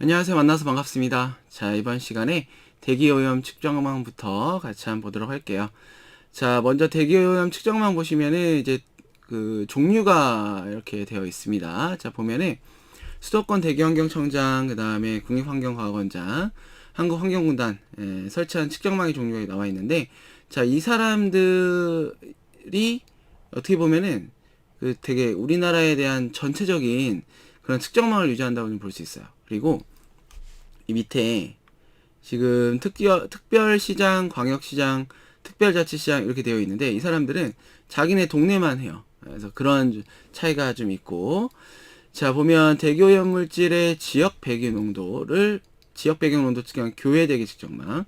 안녕하세요. 만나서 반갑습니다. 자, 이번 시간에 대기오염 측정망부터 같이 한번 보도록 할게요. 자, 먼저 대기오염 측정망 보시면은 이제 그 종류가 이렇게 되어 있습니다. 자, 보면은 수도권 대기환경청장, 그 다음에 국립환경과학원장, 한국환경공단 에, 설치한 측정망의 종류가 나와 있는데, 자, 이 사람들이 어떻게 보면은 그 되게 우리나라에 대한 전체적인 그런 측정망을 유지한다고 좀볼수 있어요. 그리고 이 밑에 지금 특별, 특별시장, 광역시장, 특별자치시장 이렇게 되어 있는데 이 사람들은 자기네 동네만 해요. 그래서 그런 차이가 좀 있고. 자 보면 대기오염 물질의 지역 배기 농도를 지역 배경 농도 측정 교외 대기 측정망.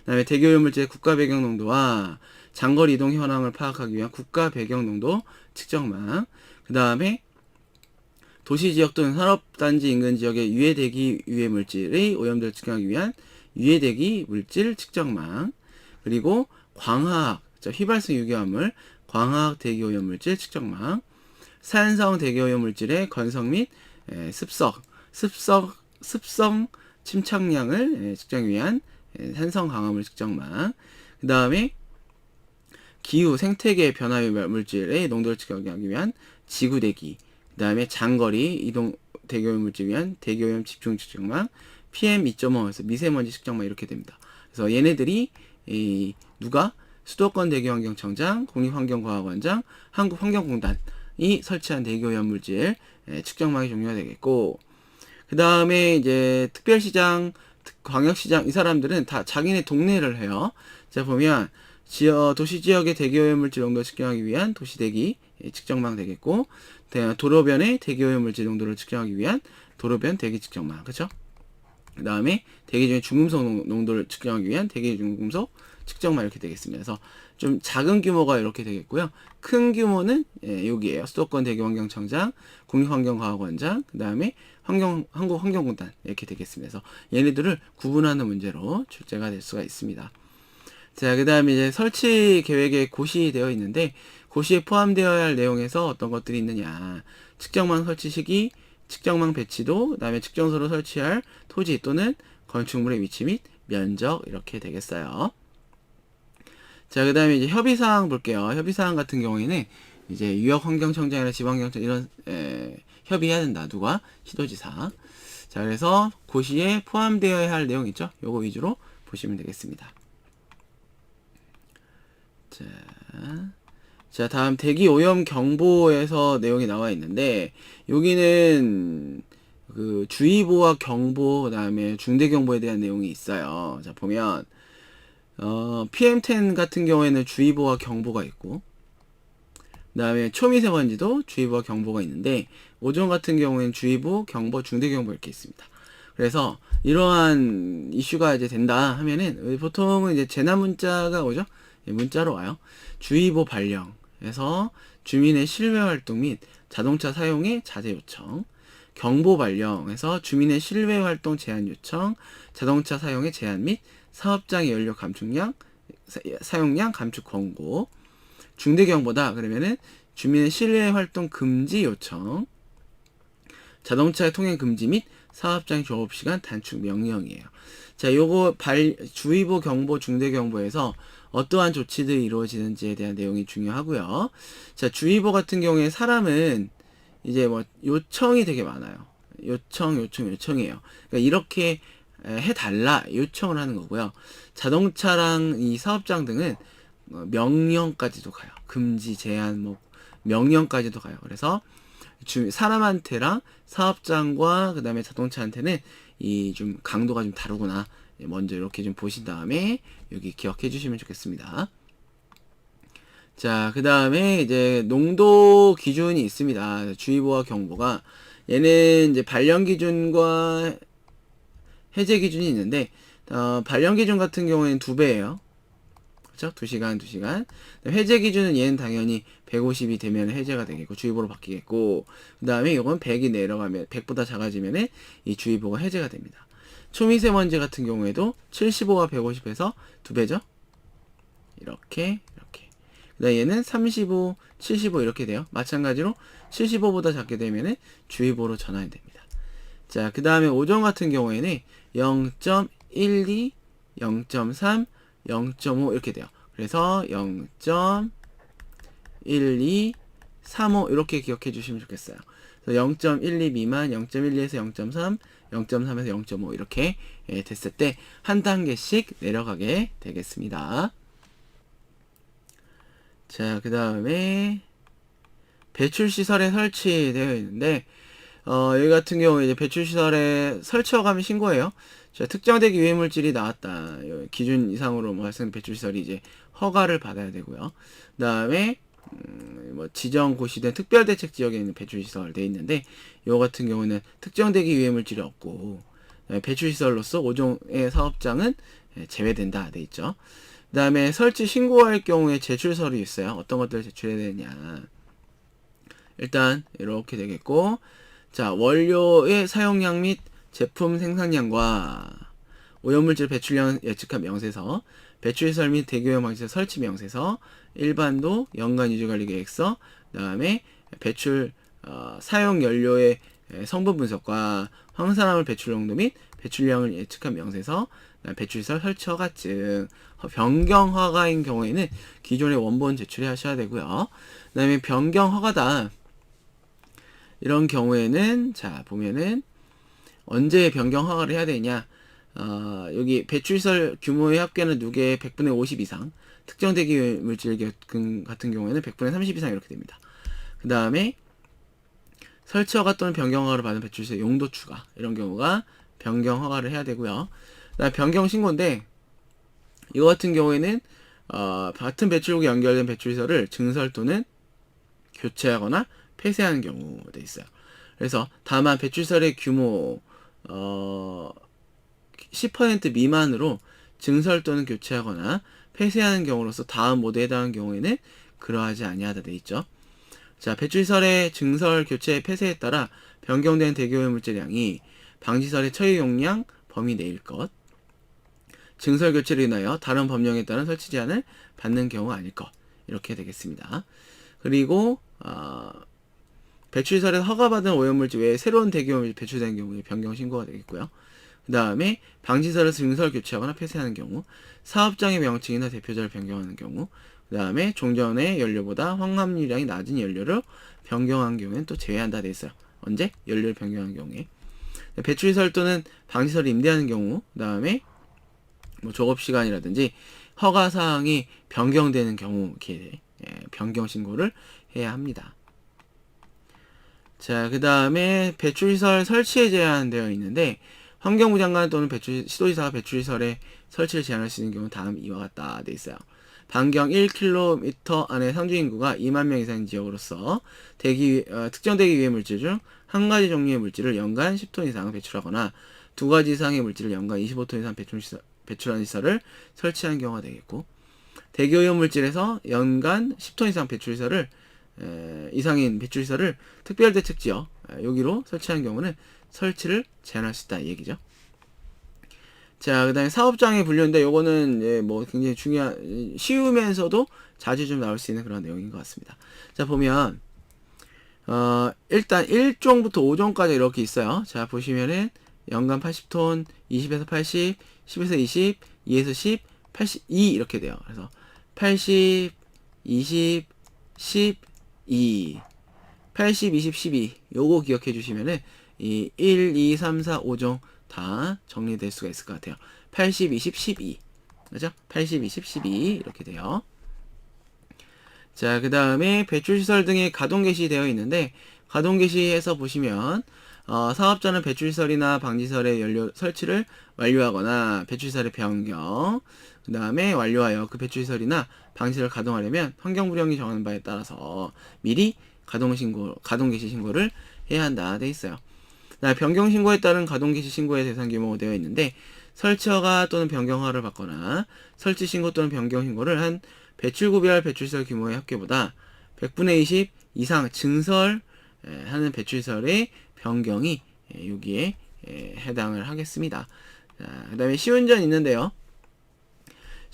그다음에 대기오염 물질의 국가 배경 농도와 장거리 이동 현황을 파악하기 위한 국가 배경 농도 측정망. 그다음에 도시 지역 또는 산업단지 인근 지역의 유해 대기 유해 물질의 오염도를 측정하기 위한 유해 대기 물질 측정망. 그리고 광학 자, 휘발성 유기화물 광학 대기 오염 물질 측정망. 산성 대기 오염 물질의 건성 및 에, 습석 습석 습성 침착량을 에, 측정하기 위한 에, 산성 강화물 측정망. 그 다음에 기후 생태계 변화 물질의 농도를 측정하기 위한 지구 대기 그 다음에 장거리 이동 대기오염 물질 위한 대기오염 집중 측정망 PM 2.5에서 미세먼지 측정망 이렇게 됩니다. 그래서 얘네들이 이 누가 수도권 대기환경청장, 국립환경과학원장, 한국환경공단이 설치한 대기오염 물질 예, 측정망이 종류가 되겠고 그 다음에 이제 특별시장, 특- 광역시장 이 사람들은 다 자기네 동네를 해요. 자 보면 지역 도시 지역의 대기 오염 물질 농도 를 측정하기 위한 도시 대기 예, 측정망 되겠고 대- 도로변의 대기 오염 물질 농도를 측정하기 위한 도로변 대기 측정망 그렇죠? 그 다음에 대기 중에 중금속 농- 농도를 측정하기 위한 대기 중금속 측정망 이렇게 되겠습니다. 그래서 좀 작은 규모가 이렇게 되겠고요. 큰 규모는 예, 여기에요. 수도권 대기환경청장, 국립환경과학원장, 그 다음에 환경 한국 환경공단 이렇게 되겠습니다. 그래서 얘네들을 구분하는 문제로 출제가 될 수가 있습니다. 자, 그 다음에 이제 설치 계획에 고시 되어 있는데, 고시에 포함되어야 할 내용에서 어떤 것들이 있느냐. 측정망 설치 시기, 측정망 배치도, 그 다음에 측정소로 설치할 토지 또는 건축물의 위치 및 면적, 이렇게 되겠어요. 자, 그 다음에 이제 협의사항 볼게요. 협의사항 같은 경우에는 이제 유역환경청장이나 지방경청 이런, 에, 협의해야 된다. 누가? 시도지사. 자, 그래서 고시에 포함되어야 할 내용 있죠? 요거 위주로 보시면 되겠습니다. 자, 자 다음 대기 오염 경보에서 내용이 나와 있는데 여기는 그 주의보와 경보 그다음에 중대 경보에 대한 내용이 있어요. 자 보면 어, PM10 같은 경우에는 주의보와 경보가 있고 그다음에 초미세먼지도 주의보와 경보가 있는데 오존 같은 경우에는 주의보, 경보, 중대 경보 이렇게 있습니다. 그래서 이러한 이슈가 이제 된다 하면은 보통은 이제 재난 문자가 오죠. 예, 문자로 와요. 주의보 발령에서 주민의 실외 활동 및 자동차 사용의 자제 요청, 경보 발령에서 주민의 실외 활동 제한 요청, 자동차 사용의 제한 및 사업장의 연료 감축량, 사- 사용량 감축 권고, 중대 경보다 그러면은 주민의 실외 활동 금지 요청, 자동차 통행 금지 및 사업장 조업 시간 단축 명령이에요. 자, 요거 발 주의보 경보 중대 경보에서 어떠한 조치들이 이루어지는지에 대한 내용이 중요하고요. 자, 주의보 같은 경우에 사람은 이제 뭐 요청이 되게 많아요. 요청, 요청, 요청이에요. 그러니까 이렇게 에, 해달라 요청을 하는 거고요. 자동차랑 이 사업장 등은 뭐 명령까지도 가요. 금지, 제한, 뭐 명령까지도 가요. 그래서 주, 사람한테랑 사업장과 그다음에 자동차한테는 이 좀 강도가 좀 다르구나. 예, 먼저 이렇게 좀 보신 다음에 여기 기억해 주시면 좋겠습니다. 자, 그 다음에 이제 농도 기준이 있습니다. 주의보와 경보가 얘는 이제 발령 기준과 해제 기준이 있는데 어, 발령 기준 같은 경우에는 두 배예요. 그렇죠? 2시간, 2시간. 해제 기준은 얘는 당연히 150이 되면 해제가 되겠고 주의보로 바뀌겠고 그 다음에 이건 100이 내려가면 100보다 작아지면은 이 주의보가 해제가 됩니다. 초미세먼지 같은 경우에도 75와 150에서 두 배죠. 이렇게 이렇게. 그다음 얘는 35, 75 이렇게 돼요. 마찬가지로 75보다 작게 되면은 주의보로 전환이 됩니다. 자, 그 다음에 5종 같은 경우에는 0.12, 0.3, 0.5 이렇게 돼요. 그래서 0.12, 35 이렇게 기억해 주시면 좋겠어요. 0.12 미만, 0.12에서 0.3, 0.3에서 0.5 이렇게 예, 됐을 때 한 단계씩 내려가게 되겠습니다. 자, 그 다음에 배출 시설에 설치되어 있는데 어, 여기 같은 경우에 이제 배출 시설에 설치 허감이 신고해요. 자, 특정되기 유해 물질이 나왔다. 기준 이상으로 뭐 발생 배출 시설이 이제 허가를 받아야 되고요. 그 다음에 음, 뭐 지정 고시된 특별 대책 지역에 있는 배출 시설 돼 있는데 요 같은 경우는 특정되기 유해 물질이 없고 네, 배출 시설로서 5종의 사업장은 예, 제외된다 돼 있죠. 그다음에 설치 신고할 경우에 제출 서류 있어요. 어떤 것들을 제출해야 되냐. 일단 이렇게 되겠고 자, 원료의 사용량 및 제품 생산량과 오염물질 배출량 예측한 명세서, 배출시설 및 대교용 방지설 설치 명세서, 일반도 연간 유지관리 계획서, 그 다음에 배출 어, 사용 연료의 성분 분석과 황산화물 배출 용도 및 배출량을 예측한 명세서, 배출시설 설치 허가증, 변경 허가인 경우에는 기존의 원본 제출해 하셔야 되고요. 그 다음에 변경 허가다. 이런 경우에는 자 보면은 언제 변경 허가를 해야 되냐 어, 여기 배출시설 규모의 합계는 누계 100분의 50 이상 특정 대기 물질 같은 경우에는 100분의 30 이상 이렇게 됩니다. 그 다음에 설치 허가 또는 변경 허가를 받은 배출시설 용도 추가 이런 경우가 변경 허가를 해야 되고요. 변경 신고인데 이거 같은 경우에는 어, 같은 배출국에 연결된 배출시설을 증설 또는 교체하거나 폐쇄하는 경우도 있어요. 그래서 다만 배출설의 규모 어, 10% 미만으로 증설 또는 교체하거나 폐쇄하는 경우로서 다음 모드에 해당하는 경우에는 그러하지 아니하다 돼 있죠. 자, 배출설의 증설, 교체, 폐쇄에 따라 변경된 대기오염 물질량이 방지설의 처리 용량 범위 내일 것, 증설 교체를 인하여 다른 법령에 따른 설치 제한을 받는 경우 아닐 것 이렇게 되겠습니다. 그리고 어, 배출시설에서 허가받은 오염물질 외에 새로운 대기오염이 배출된 경우에 변경 신고가 되겠고요. 그 다음에 방지설에서 증설 교체하거나 폐쇄하는 경우, 사업장의 명칭이나 대표자를 변경하는 경우, 그 다음에 종전의 연료보다 황합유량이 낮은 연료를 변경한 경우에는 또 제외한다 돼 있어요. 언제? 연료를 변경한 경우에. 배출시설 또는 방지설을 임대하는 경우, 그 다음에 뭐 작업 시간이라든지 허가 사항이 변경되는 경우, 이렇게 예, 변경 신고를 해야 합니다. 자, 그 다음에 배출시설 설치에 제한되어 있는데, 환경부 장관 또는 배출, 시도지사가 배출시설에 설치를 제한할 수 있는 경우는 다음 이와 같다 돼 있어요. 반경 1km 안에 상주 인구가 2만 명 이상 지역으로서 대기 어, 특정 대기 유해 물질 중 한 가지 종류의 물질을 연간 10톤 이상 배출하거나 두 가지 이상의 물질을 연간 25톤 이상 배출 시설, 배출하는 시설을 설치한 경우가 되겠고 대기 오염 물질에서 연간 10톤 이상 배출 시설을 에, 이상인 배출시설을 특별대책 지역 여기로 설치한 경우는 설치를 제한할 수 있다 이 얘기죠. 자, 그 다음에 사업장의 분류인데 요거는 예, 뭐 굉장히 중요한 쉬우면서도 자주 좀 나올 수 있는 그런 내용인 것 같습니다. 자, 보면 어, 일단 1종부터 5종까지 이렇게 있어요. 자, 보시면은 연간 80톤, 20에서 80, 10에서 20, 2에서 10, 82 이렇게 돼요. 그래서 80, 20, 10, 2 80, 20, 12 요거 기억해 주시면은 이 1, 2, 3, 4, 5종 다 정리될 수가 있을 것 같아요. 80, 20, 12 그죠? 80, 20, 12 이렇게 돼요. 자, 그 다음에 배출시설 등의 가동 개시 되어 있는데 가동 개시에서 보시면 어, 사업자는 배출시설이나 방지설의 연료 설치를 완료하거나 배출시설의 변경, 그 다음에 완료하여 그 배출 시설이나 방지를 가동하려면 환경부령이 정하는 바에 따라서 미리 가동 신고, 가동 개시 신고를 해야 한다 돼 있어요. 변경 신고에 따른 가동 개시 신고의 대상 규모가 되어 있는데 설치허가 또는 변경허를 받거나 설치 신고 또는 변경 신고를 한 배출 구별 배출시설 규모의 합계보다 100분의 20 이상 증설하는 배출시설의 변경이 여기에 해당을 하겠습니다. 그 다음에 시운전 있는데요.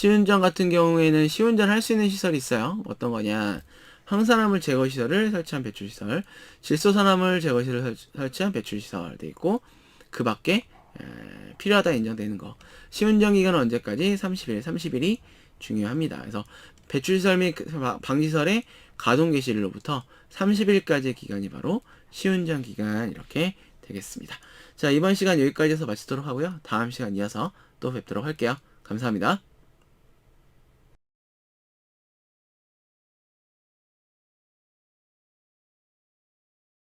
시운전 같은 경우에는 시운전 할 수 있는 시설이 있어요. 어떤 거냐. 황산화물 제거 시설을 설치한 배출 시설, 질소산화물 제거 시설을 설- 설치한 배출 시설 돼 있고 그 밖에 에, 필요하다 인정되는 거. 시운전 기간은 언제까지? 30일, 30일이 중요합니다. 그래서 배출 시설 및그 바- 방지설의 가동 개시일로부터 30일까지의 기간이 바로 시운전 기간 이렇게 되겠습니다. 자, 이번 시간 여기까지 해서 마치도록 하고요. 다음 시간 이어서 또 뵙도록 할게요. 감사합니다.